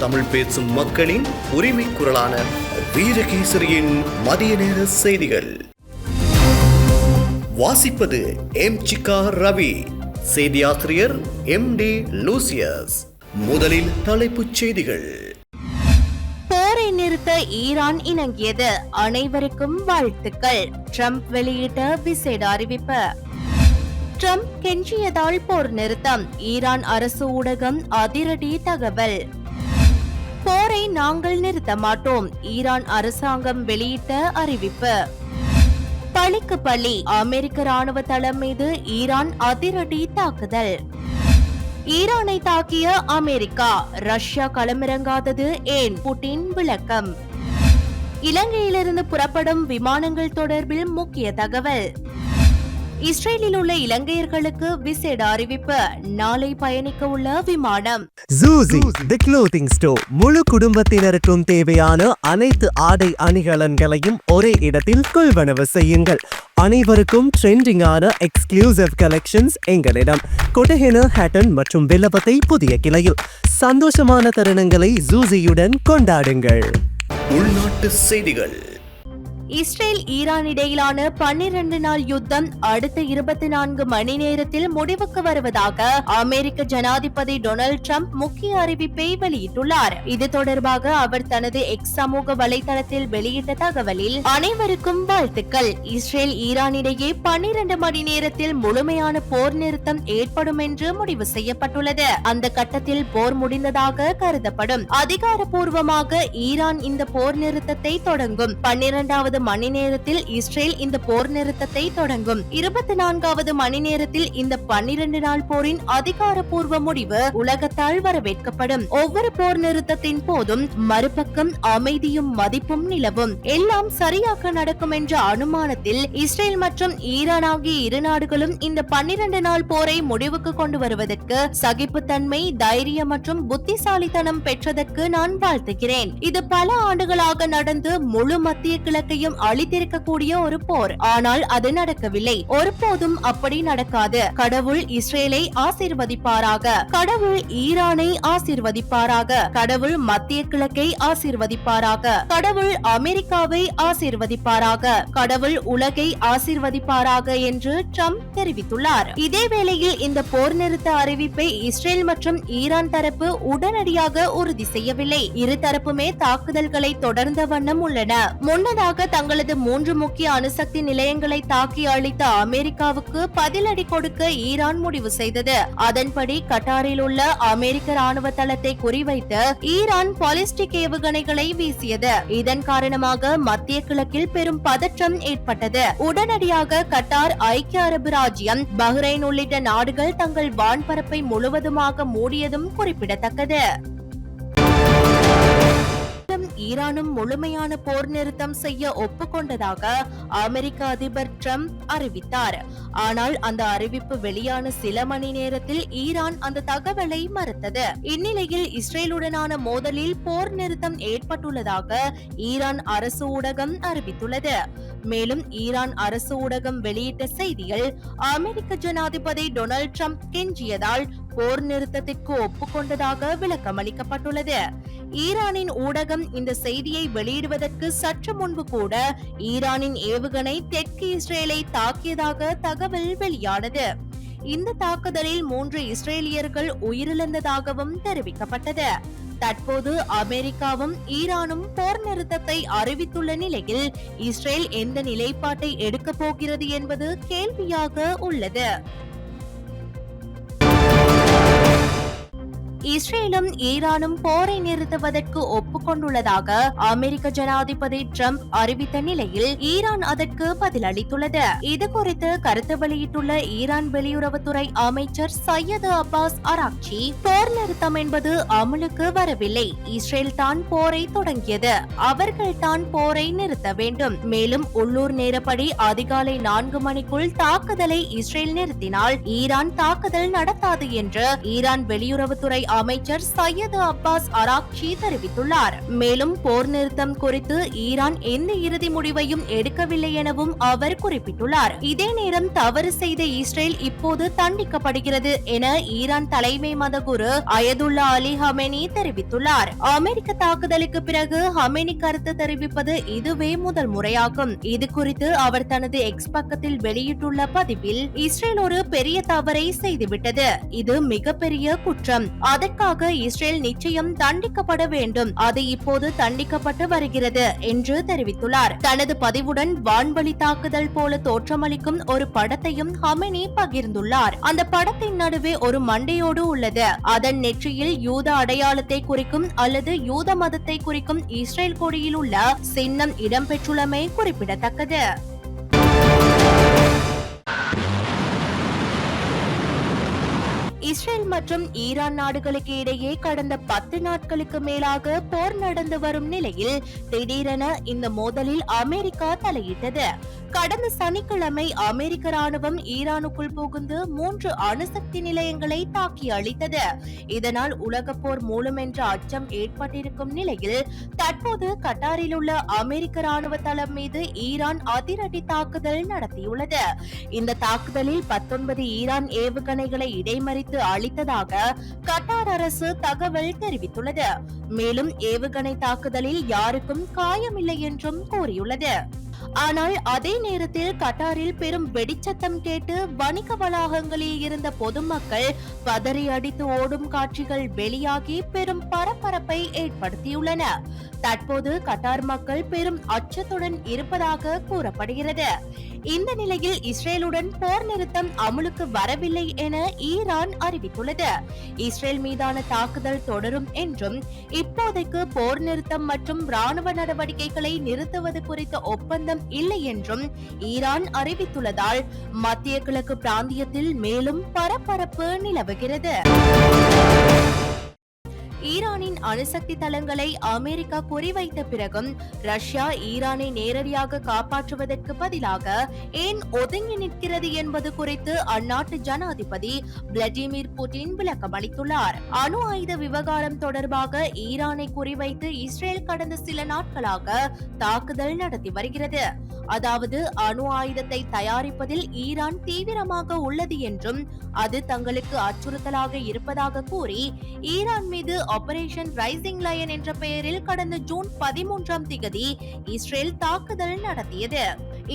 தமிழ் பேசும் மக்களின் உரிமை குரலான வீரகேசரியின் மதிய நேர செய்திகள். வாசிப்பது எம் சிக்கா ரவி. செய்தியாசிரியர் எம் டி லூசியஸ். முதலில் தலைப்புச் செய்திகள். போரை நிறுத்த ஈரான் இணங்கியது அனைவருக்கும் வாழ்த்துக்கள். ட்ரம்ப் வெளியிட்ட விசேட அறிவிப்பு. ட்ரம்ப் கெஞ்சியதால் போர் நிறுத்தம். ஈரான் அரசு ஊடகம் அதிரடி தகவல். போரை நாங்கள் நிறுத்த மாட்டோம் ஈரான் அரசாங்கம் வெளியிட்ட அறிவிப்பு. பழிக்கு பழி அமெரிக்க ராணுவ தளம் மீது ஈரான் அதிரடி தாக்குதல். ஈரானை தாக்கிய அமெரிக்கா ரஷ்யா களமிறங்காதது ஏன்? புட்டின் விளக்கம். இலங்கையிலிருந்து புறப்படும் விமானங்கள் தொடர்பில் முக்கிய தகவல். இஸ்ரேலில் உள்ள இலங்கையர்களுக்கு விசேட அறிவிப்பு. நாளை பயணிக்க உள்ள விமானம். ஜூசி தி க்ளோத்திங் ஸ்டோர் முழு குடும்பத்தினருக்கும் தேவையான அனைத்து ஆடை அணிகலன்களையும் ஒரே இடத்தில் கொள்வனவு செய்யுங்கள். அனைவருக்கும் ட்ரெண்டிங்கான எக்ஸ்க்ளூசிவ் கலெக்ஷன்ஸ் எங்களிடம். கொட்டஹென ஹேட்டன் மற்றும் வில்லபத்தை புதிய கிளையில். சந்தோஷமான தருணங்களை ஜூசியுடன் கொண்டாடுங்கள். உள்நாட்டு செய்திகள். இஸ்ரேல் ஈரான் இடையிலான பன்னிரண்டு நாள் யுத்தம் அடுத்த இருபத்தி நான்கு மணி நேரத்தில் முடிவுக்கு வருவதாக அமெரிக்க ஜனாதிபதி டொனால்டு ட்ரம்ப் முக்கிய அறிவிப்பை வெளியிட்டுள்ளார். இது தொடர்பாக அவர் தனது எக்ஸ் சமூக வலைதளத்தில் வெளியிட்ட தகவலில் அனைவருக்கும் வாழ்த்துக்கள். இஸ்ரேல் ஈரான் இடையே பன்னிரண்டு மணி நேரத்தில் முழுமையான போர் நிறுத்தம் ஏற்படும் என்று முடிவு செய்யப்பட்டுள்ளது. அந்த கட்டத்தில் போர் முடிந்ததாக கருதப்படும். அதிகாரப்பூர்வமாக ஈரான் இந்த போர் நிறுத்தத்தை தொடங்கும். பன்னிரண்டாவது மணி நேரத்தில் இஸ்ரேல் இந்த போர் நிறுத்தத்தை தொடங்கும். இருபத்தி நான்காவது மணி நேரத்தில் இந்த பன்னிரண்டு நாள் போரின் அதிகாரப்பூர்வ முடிவு உலகத்தால் வரவேற்கப்படும். ஒவ்வொரு போர் நிறுத்தத்தின் போதும் மறுபக்கம் அமைதியும் மதிப்பும் நிலவும். எல்லாம் சரியாக நடக்கும் என்ற அனுமானத்தில் இஸ்ரேல் மற்றும் ஈரான் ஆகிய இரு நாடுகளும் இந்த பன்னிரண்டு நாள் போரை முடிவுக்கு கொண்டு வருவதற்கு சகிப்புத்தன்மை தைரியம் மற்றும் புத்திசாலித்தனம் பெற்றதற்கு நான் வாழ்த்துகிறேன். இது பல ஆண்டுகளாக நடந்து முழு மத்திய கிழக்கையும் அழித்திருக்கக்கூடிய ஒரு போர். ஆனால் அது நடக்கவில்லை. ஒருபோதும் அப்படி நடக்காது. கடவுள் இஸ்ரேலை ஆசிர்வதிப்பாராக. கடவுள் ஈரானை ஆசீர்வதிப்பாராக. கடவுள் மத்திய கிழக்கை ஆசீர்வதிப்பாராக. கடவுள் அமெரிக்காவை ஆசிர்வதிப்பாராக. கடவுள் உலகை ஆசிர்வதிப்பாராக என்று ட்ரம்ப் தெரிவித்துள்ளார். இதேவேளையில் இந்த போர் நிறுத்த அறிவிப்பை இஸ்ரேல் மற்றும் ஈரான் தரப்பு உடனடியாக உறுதி செய்யவில்லை. இரு தரப்புமே தாக்குதல்களை தொடர்ந்த வண்ணம் உள்ளன. முன்னதாக தங்களது மூன்று முக்கிய அணுசக்தி நிலையங்களை தாக்கி அளித்த அமெரிக்காவுக்கு பதிலடி கொடுக்க ஈரான் முடிவு செய்தது. அதன்படி கட்டாரில் உள்ள அமெரிக்க ராணுவ தளத்தை குறிவைத்து ஈரான் பாலிஸ்டிக் ஏவுகணைகளை வீசியது. இதன் காரணமாக மத்திய கிழக்கில் பெரும் பதற்றம் ஏற்பட்டது. உடனடியாக கட்டார் ஐக்கிய அரபு ராஜ்யம் பஹ்ரைன் உள்ளிட்ட நாடுகள் தங்கள் வான்பரப்பை முழுவதுமாக மூடியதும் குறிப்பிடத்தக்கது. ஈரானும் முழுமையான போர் நிறுத்தம் செய்ய ஒப்புக்கொண்டதாக அமெரிக்க அதிபர் ட்ரம்ப் அறிவித்தார். ஆனால் அந்த அறிவிப்பு வெளியான சில மணி நேரத்தில் ஈரான் அந்த தகவலை மறுத்தது. இந்நிலையில் இஸ்ரேலுடனான மோதலில் போர் நிறுத்தம் ஏற்பட்டுள்ளதாக ஈரான் அரசு ஊடகம் அறிவித்துள்ளது. மேலும் ஈரான் அரசு ஊடகம் வெளியிட்ட செய்தியில் அமெரிக்க ஜனாதிபதி டொனால்ட் ட்ரம்ப் கெஞ்சியதால் போர் நிறுத்தத்திற்கு ஒப்புக்கொண்டதாக விளக்கமளிக்கப்பட்டுள்ளது. ஈரானின் ஊடகம் இந்த செய்தியை வெளியிடுவதற்கு சற்று முன்பு கூட ஈரானின் ஏவுகணை தெற்கு இஸ்ரேலை தாக்கியதாக தகவல் வெளியானது. இந்த தாக்குதலில் மூன்று இஸ்ரேலியர்கள் உயிரிழந்ததாகவும் தெரிவிக்கப்பட்டது. தற்போது அமெரிக்காவும் ஈரானும் போர் நிறுத்தத்தை அறிவித்துள்ள நிலையில் இஸ்ரேல் எந்த நிலைப்பாட்டை எடுக்கப் போகிறது என்பது கேள்வியாக உள்ளது. இஸ்ரேலும் ஈரானும் போரை நிறுத்துவதற்கு ஒப்புக்கொண்டுள்ளதாக அமெரிக்க ஜனாதிபதி ட்ரம்ப் அறிவித்த நிலையில் ஈரான் அதற்கு பதிலளித்துள்ளது. இது குறித்து கருத்து வெளியிட்டுள்ள ஈரான் வெளியுறவுத்துறை அமைச்சர் சையது அப்பாஸ் அராக்சி போர் நிறுத்தம் என்பது அமலுக்கு வரவில்லை. இஸ்ரேல் தான் போரை தொடங்கியது. அவர்கள் தான் போரை நிறுத்த வேண்டும். மேலும் உள்ளூர் நேரப்படி அதிகாலை நான்கு மணிக்குள் தாக்குதலை இஸ்ரேல் நிறுத்தினால் ஈரான் தாக்குதல் நடத்தாது என்று ஈரான் வெளியுறவுத்துறை அமைச்சர் சையது அப்பாஸ் அராக்ஷி தெரிவித்துள்ளார். மேலும் போர் நிறுத்தம் குறித்து ஈரான் எந்த இறுதி முடிவையும் எடுக்கவில்லை எனவும் அவர் குறிப்பிட்டுள்ளார். இதே நேரம் தவறு செய்த இஸ்ரேல் இப்போது தண்டிக்கப்படுகிறது என ஈரான் தலைமை மதகுரு அயதுல்லா அலி ஹமெனி தெரிவித்துள்ளார். அமெரிக்க தாக்குதலுக்கு பிறகு ஹமெனி கருத்து தெரிவிப்பது இதுவே முதல் முறையாகும். இது குறித்து அவர் தனது எக்ஸ் பக்கத்தில் வெளியிட்டுள்ள பதிவில் இஸ்ரேல் ஒரு பெரிய தவறை செய்துவிட்டது. இது மிகப்பெரிய குற்றம். அதற்காக இஸ்ரேல் நிச்சயம் தண்டிக்கப்பட வேண்டும். அது இப்போது தண்டிக்கப்பட்டு வருகிறது என்று தெரிவித்துள்ளார். தனது பதிவுடன் வான்வழி தாக்குதல் போல தோற்றமளிக்கும் ஒரு படத்தையும் ஹமினி பகிர்ந்துள்ளார். அந்த படத்தின் நடுவே ஒரு மண்டையோடு உள்ளது. அதன் நெற்றியில் யூத அடையாளத்தை குறிக்கும் அல்லது யூத மதத்தை குறிக்கும் இஸ்ரேல் கொடியில் உள்ள சின்னம் இடம்பெற்றுள்ளமை குறிப்பிடத்தக்கது. மற்றும் ஈரான் நாடுகளுக்கு இடையே கடந்த பத்து நாட்களுக்கு மேலாக போர் நடந்து வரும் நிலையில் திடீரென இந்த மோதலில் அமெரிக்கா தலையிட்டது. கடந்த சனிக்கிழமை அமெரிக்க ராணுவம் ஈரானுக்குள் புகுந்து மூன்று அணுசக்தி நிலையங்களை தாக்கி அளித்தது இதனால் உலக போர் மூலம் என்ற அச்சம் ஏற்பட்டிருக்கும் நிலையில் தற்போது கட்டாரில் உள்ள அமெரிக்க ராணுவ தளம் மீது ஈரான் அதிரடி தாக்குதல் நடத்தியுள்ளது. இந்த தாக்குதலில் பத்தொன்பது ஈரான் ஏவுகணைகளை இடைமறித்து அளித்த அளித்ததாக கட்டார் அரசு தகவல் தெரிவித்துள்ளது. மேலும் ஏவுகணை தாக்குதலில் யாருக்கும் காயமில்லை என்றும் கூறியுள்ளது. ஆனால் அதே நேரத்தில் கட்டாரில் பெரும் வெடிச்சத்தம் கேட்டு வணிக வளாகங்களில் இருந்த பொதுமக்கள் பதறி அடித்து ஓடும் காட்சிகள் வெளியாகி பெரும் பரபரப்பை ஏற்படுத்தியுள்ளன. தற்போது கட்டார் மக்கள் பெரும் அச்சத்துடன் இருப்பதாக கூறப்படுகிறது. இந்த நிலையில் இஸ்ரேலுடன் போர் நிறுத்தம் அமுலுக்கு வரவில்லை என ஈரான் அறிவித்துள்ளது. இஸ்ரேல் மீதான தாக்குதல் தொடரும் என்றும் இப்போதைக்கு போர் நிறுத்தம் மற்றும் ராணுவ நடவடிக்கைகளை நிறுத்துவது குறித்த ஒப்பந்தம் இல்லை என்றும் ஈரான் அறிவித்துள்ளதால் மத்திய கிழக்கு பிராந்தியத்தில் மேலும் பரபரப்பு நிலவுகிறது. ஈரானின் அணுசக்தி தளங்களை அமெரிக்கா குறிவைத்த பிறகும் ரஷ்யா ஈரானை நேரடியாக காப்பாற்றுவதற்கு பதிலாக ஏன் ஒதுங்கி நிற்கிறது என்பது குறித்து அந்நாட்டு ஜனாதிபதி விளாடிமிர் புட்டின் விளக்கம் அளித்துள்ளார். அணு ஆயுத விவகாரம் தொடர்பாக ஈரானை குறிவைத்து இஸ்ரேல் கடந்த சில நாட்களாக தாக்குதல் நடத்தி வருகிறது. அதாவது அணு ஆயுதத்தை தயாரிப்பதில் ஈரான் தீவிரமாக உள்ளது என்றும் அது தங்களுக்கு அச்சுறுத்தலாக இருப்பதாக கூறி ஈரான் மீது ஆபரேஷன் ரைசிங் லயன் என்ற பெயரில் கடந்த ஜூன் பதிமூன்றாம் திகதி இஸ்ரேல் தாக்குதல் நடத்தியது.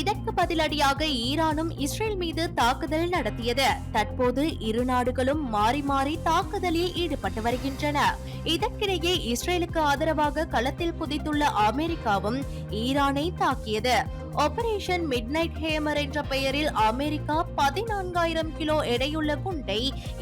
இதற்கு பதிலடியாக ஈரானும் இஸ்ரேல் மீது தாக்குதல் நடத்தியது. தற்போது இரு நாடுகளும் மாறி மாறி தாக்குதலில் ஈடுபட்டு வருகின்றன. இதற்கிடையே இஸ்ரேலுக்கு ஆதரவாக களத்தில் குதித்துள்ள அமெரிக்காவும் ஈரானை தாக்கியது. ஆபரேஷன் மிட்நைட் ஹேமர் என்ற பெயரில் அமெரிக்கா பதினான்காயிரம் கிலோ எடையுள்ள குண்டை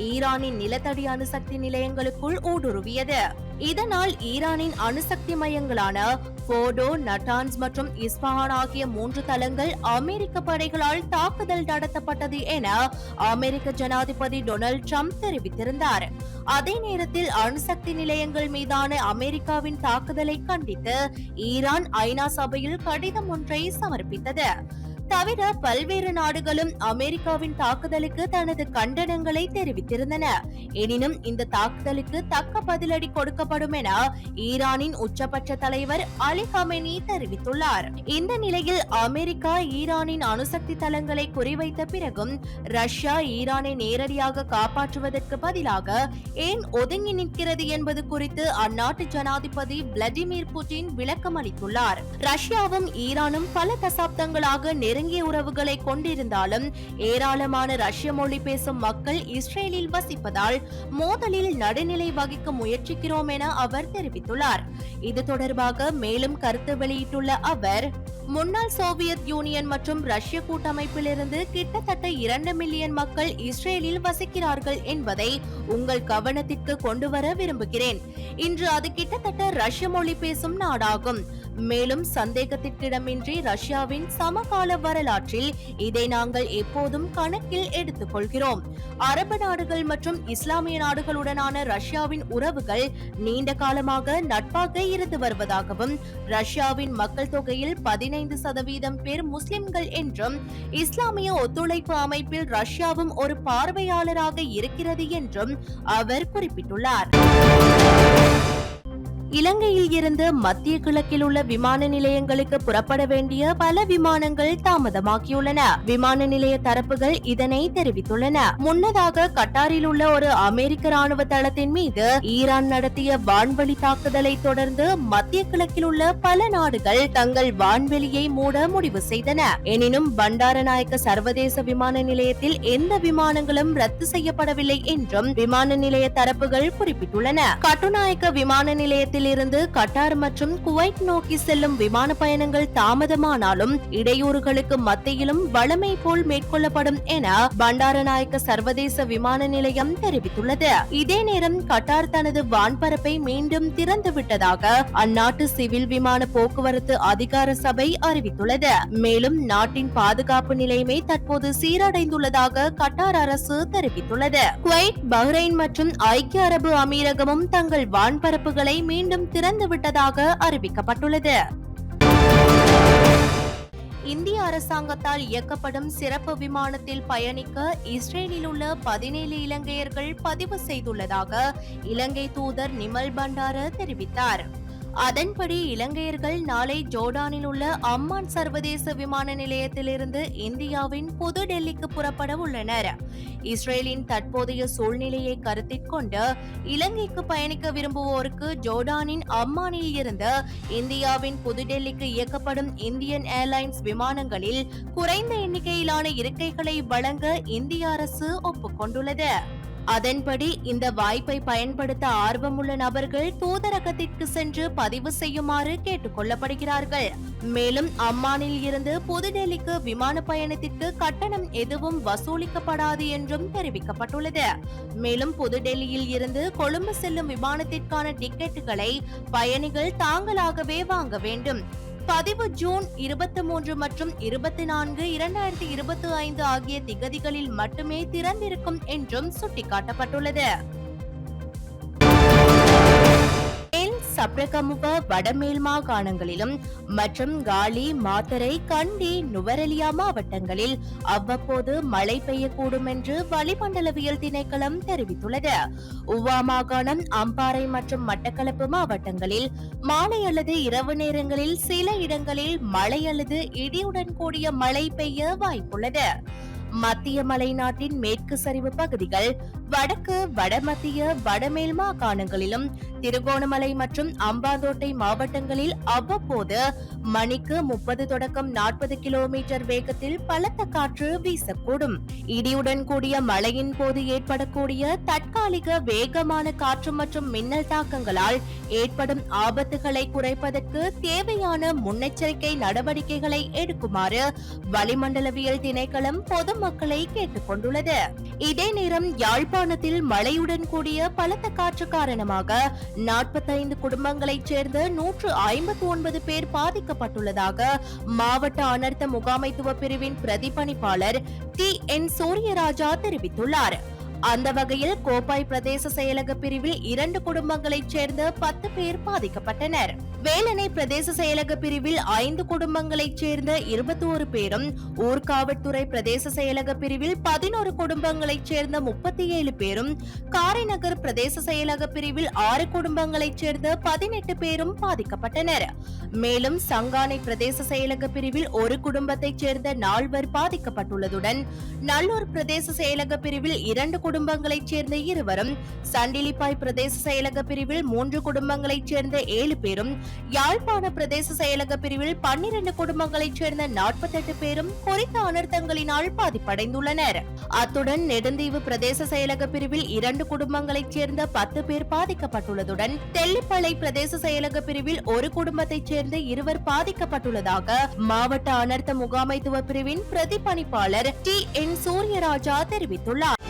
ஈரானின் நிலத்தடி அணுசக்தி நிலையங்களுக்குள் ஊடுருவியது. இதனால் ஈரானின் அணுசக்தி மையங்களான போடோ நட்டான்ஸ் மற்றும் இஸ்பஹான் ஆகிய மூன்று தளங்கள் அமெரிக்க படைகளால் தாக்குதல் நடத்தப்பட்டது என அமெரிக்க ஜனாதிபதி டொனால்ட் ட்ரம்ப் தெரிவித்திருந்தார். அதே நேரத்தில் அணுசக்தி நிலையங்கள் மீதான அமெரிக்காவின் தாக்குதலை கண்டித்து ஈரான் ஐநா சபையில் கடிதம் ஒன்றை சமர்ப்பித்தது. தவிர பல்வேறு நாடுகளும் அமெரிக்காவின் தாக்குதலுக்கு தனது கண்டனங்களை தெரிவித்திருந்தன. எனினும் இந்த தாக்குதலுக்கு தக்க பதிலடி கொடுக்கப்படும் என ஈரானின் உச்சபட்ச தலைவர் அலி ஹமெனி தெரிவித்துள்ளார். இந்த நிலையில் அமெரிக்கா ஈரானின் அணுசக்தி தளங்களை குறிவைத்த பிறகும் ரஷ்யா ஈரானை நேரடியாக காப்பாற்றுவதற்கு பதிலாக ஏன் ஒதுங்கி நிற்கிறது என்பது குறித்து அந்நாட்டு ஜனாதிபதி விளாடிமிர் புட்டின் விளக்கம் அளித்துள்ளார் ரஷ்யாவும் ஈரானும் பல தசாப்தங்களாக நெரு நெருங்கிய உறவுகளை கொண்டிருந்தாலும் ஏராளமான ரஷ்ய மொழி பேசும் மக்கள் இஸ்ரேலில் வசிப்பதால் மோதலில் நடுநிலை வகிக்க முயற்சிக்கிறோம் என அவர் தெரிவித்துள்ளார். இது தொடர்பாக மேலும் கருத்து வெளியிட்டுள்ள அவர் முன்னாள் சோவியத் யூனியன் மற்றும் ரஷ்ய கூட்டமைப்பிலிருந்து கிட்டத்தட்ட இரண்டு மில்லியன் மக்கள் இஸ்ரேலில் வசிக்கிறார்கள் என்பதை உங்கள் கவனத்திற்கு கொண்டு வர விரும்புகிறேன். இன்று அது கிட்டத்தட்ட ரஷ்ய மொழி பேசும் நாடாகும். மேலும் சந்தேகத்திற்கிடமின்றி ரஷ்யாவின் சமகால வரலாற்றில் இதை நாங்கள் எப்போதும் கணக்கில் எடுத்துக்கொள்கிறோம். அரபு நாடுகள் மற்றும் இஸ்லாமிய நாடுகளுடனான ரஷ்யாவின் உறவுகள் நீண்ட காலமாக நட்பாக இருந்து வருவதாகவும் ரஷ்யாவின் மக்கள் தொகையில் பதினைந்து சதவீதம் பேர் முஸ்லிம்கள் என்றும் இஸ்லாமிய ஒத்துழைப்பு அமைப்பில் ரஷ்யாவும் ஒரு பார்வையாளராக இருக்கிறது என்றும் அவர் குறிப்பிட்டுள்ளார். இலங்கையில் இருந்து மத்திய கிழக்கில் உள்ள விமான நிலையங்களுக்கு புறப்பட வேண்டிய பல விமானங்கள் தாமதமாக்கியுள்ளன விமான நிலைய தரப்புகள் இதனை தெரிவித்துள்ளன. முன்னதாக கட்டாரில் உள்ள ஒரு அமெரிக்க ராணுவ தளத்தின் மீது ஈரான் நடத்திய வான்வழி தாக்குதலை தொடர்ந்து மத்திய கிழக்கில் உள்ள பல நாடுகள் தங்கள் வான்வெளியை மூட முடிவு செய்தன. எனினும் பண்டாரநாயக்க சர்வதேச விமான நிலையத்தில் எந்த விமானங்களும் ரத்து செய்யப்படவில்லை என்றும் விமான நிலைய தரப்புகள் குறிப்பிட்டுள்ளன. கட்டுநாயக்க விமான நிலையத்தில் இருந்து கட்டார் மற்றும் குவைட் நோக்கி செல்லும் விமான பயணங்கள் தாமதமானாலும் இடையூறுகளுக்கு மத்தியிலும் வளமை போல் மேற்கொள்ளப்படும் என பண்டாரநாயக்க சர்வதேச விமான நிலையம் தெரிவித்துள்ளது. இதே நேரம் கட்டார் தனது வான்பரப்பை மீண்டும் திறந்துவிட்டதாக அந்நாட்டு சிவில் விமான போக்குவரத்து அதிகார சபை அறிவித்துள்ளது. மேலும் நாட்டின் பாதுகாப்பு நிலைமை தற்போது சீரடைந்துள்ளதாக கட்டார் அரசு தெரிவித்துள்ளது. குவைட் பஹ்ரைன் மற்றும் ஐக்கிய அரபு அமீரகமும் தங்கள் வான்பரப்புகளை மீண்டும் திறந்து விட்டதாக அறிவிக்கப்பட்டுள்ளது. இந்திய அரசாங்கத்தால் இயக்கப்படும் சிறப்பு விமானத்தில் பயணிக்க இஸ்ரேலில் உள்ள பதினேழு இலங்கையர்கள் பதிவு செய்துள்ளதாக இலங்கை தூதர் நிமல் பண்டார தெரிவித்தார். அதன்படி இலங்கையர்கள் நாளை ஜோர்டானில் உள்ள அம்மான் சர்வதேச விமான நிலையத்திலிருந்து இந்தியாவின் புது டெல்லிக்கு புறப்பட உள்ளனர். இஸ்ரேலின் தற்போதைய சூழ்நிலையை கருத்தில் கொண்டு இலங்கைக்கு பயணிக்க விரும்புவோருக்கு ஜோர்டானின் அம்மானில் இருந்து இந்தியாவின் புதுடெல்லிக்கு இயக்கப்படும் இந்தியன் ஏர்லைன்ஸ் விமானங்களில் குறைந்த எண்ணிக்கையிலான இருக்கைகளை வழங்க இந்திய அரசு ஒப்புக்கொண்டுள்ளது. அதன்படி இந்த வாய்ப்பை பயன்படுத்த ஆர்வமுள்ள நபர்கள் தூதரகத்திற்கு சென்று பதிவு செய்யுமாறு கேட்டுக்கொள்ளப்படுகிறார்கள். மேலும் அம்மானில் இருந்து புதுடெல்லிக்கு விமான பயணத்திற்கு கட்டணம் எதுவும் வசூலிக்கப்படாது என்றும் தெரிவிக்கப்பட்டுள்ளது. மேலும் புதுடெல்லியில் இருந்து கொழும்பு செல்லும் விமானத்திற்கான டிக்கெட்டுகளை பயணிகள் தாங்களாகவே வாங்க வேண்டும். பதிவு ஜூன் இருபத்தி மூன்று மற்றும் இருபத்தி நான்கு இரண்டாயிரத்தி இருபத்தி ஐந்து ஆகிய திகதிகளில் மட்டுமே திறந்திருக்கும் என்றும் சுட்டிக்காட்டப்பட்டுள்ளது. சப்ரகமுக வடமேல் மாகாணங்களிலும் மற்றும் காலி மாத்தரை கண்டி நுவரெலியா மாவட்டங்களில் அவ்வப்போது மழை பெய்யக்கூடும் என்று வளிமண்டலவியல் திணைக்களம் தெரிவித்துள்ளது. உவா மாகாணம் அம்பாறை மற்றும் மட்டக்களப்பு மாவட்டங்களில் மாலை அல்லது இரவு நேரங்களில் சில இடங்களில் மழை அல்லது இடியுடன் கூடிய மழை பெய்ய வாய்ப்புள்ளது. மத்திய மலைநாட்டின் மேற்கு சரிவு பகுதிகள் வடக்கு வடமத்திய வடமேல் மாகாணங்களிலும் திருகோணமலை மற்றும் அம்பாந்தோட்டை மாவட்டங்களில் அவ்வப்போது மணிக்கு முப்பது தொடக்கம் நாற்பது கிலோமீட்டர் வேகத்தில் பலத்த காற்று வீசக்கூடும். இடியுடன் கூடிய மழையின் போது ஏற்படக்கூடிய தற்காலிக வேகமான காற்று மற்றும் மின்னல் தாக்கங்களால் ஏற்படும் ஆபத்துகளை குறைப்பதற்கு தேவையான முன்னெச்சரிக்கை நடவடிக்கைகளை எடுக்குமாறு வளிமண்டலவியல் திணைக்களம் பொதுமக்களை கேட்டுக் கொண்டுள்ளது இதே நேரம் யாழ்ப்பாணத்தில் மழையுடன் கூடிய பலத்த காற்று காரணமாக நாற்பத்தைந்து குடும்பங்களைச் சேர்ந்த நூற்று ஐம்பத்தி ஒன்பது பேர் பாதிக்கப்பட்டுள்ளதாக மாவட்ட அனர்த்த முகாமைத்துவ பிரிவின் பிரதிபணிப்பாளர் டி என் சூரியராஜா தெரிவித்துள்ளார். அந்த வகையில் கோப்பாய் பிரதேச செயலக பிரிவில் இரண்டு குடும்பங்களைச் சேர்ந்த பத்து பேர் பாதிக்கப்பட்டனர். வேலனை பிரதேச செயலக பிரிவில் ஐந்து குடும்பங்களைச் சேர்ந்த இருபத்தி ஒரு பேரும் ஊர்காவல்துறை பிரதேச செயலக பிரிவில் பதினோரு குடும்பங்களைச் சேர்ந்த முப்பத்தி ஏழு பேரும் காரைநகர் பிரதேச செயலக பிரிவில் ஆறு குடும்பங்களைச் சேர்ந்த பதினெட்டு பேரும் பாதிக்கப்பட்டனர். மேலும் சங்கானை பிரதேச செயலக பிரிவில் ஒரு குடும்பத்தைச் சேர்ந்த நால்வர் பாதிக்கப்பட்டுள்ளதுடன் நல்லூர் பிரதேச செயலக பிரிவில் இரண்டு குடும்பங்களைச் சேர்ந்த இருவரும் சண்டிலிப்பாய் பிரதேச செயலக பிரிவில் மூன்று குடும்பங்களைச் சேர்ந்த ஏழு பேரும் யாழ்ப்பாண பிரதேச செயலக பிரிவில் பன்னிரண்டு குடும்பங்களைச் சேர்ந்த நாற்பத்தெட்டு பேரும் குறித்த அனர்த்தங்களினால் பாதிப்படைந்துள்ளனர். அத்துடன் நெடுந்தீவு பிரதேச செயலக பிரிவில் இரண்டு குடும்பங்களைச் சேர்ந்த பத்து பேர் பாதிக்கப்பட்டுள்ளதுடன் தெல்லிப்பளை பிரதேச செயலக பிரிவில் ஒரு குடும்பத்தைச் சேர்ந்த இருவர் பாதிக்கப்பட்டுள்ளதாக மாவட்ட அனர்த்த முகாமைத்துவ பிரிவின் பிரதிபணிப்பாளர் டி என் சூரியராஜா தெரிவித்துள்ளார்.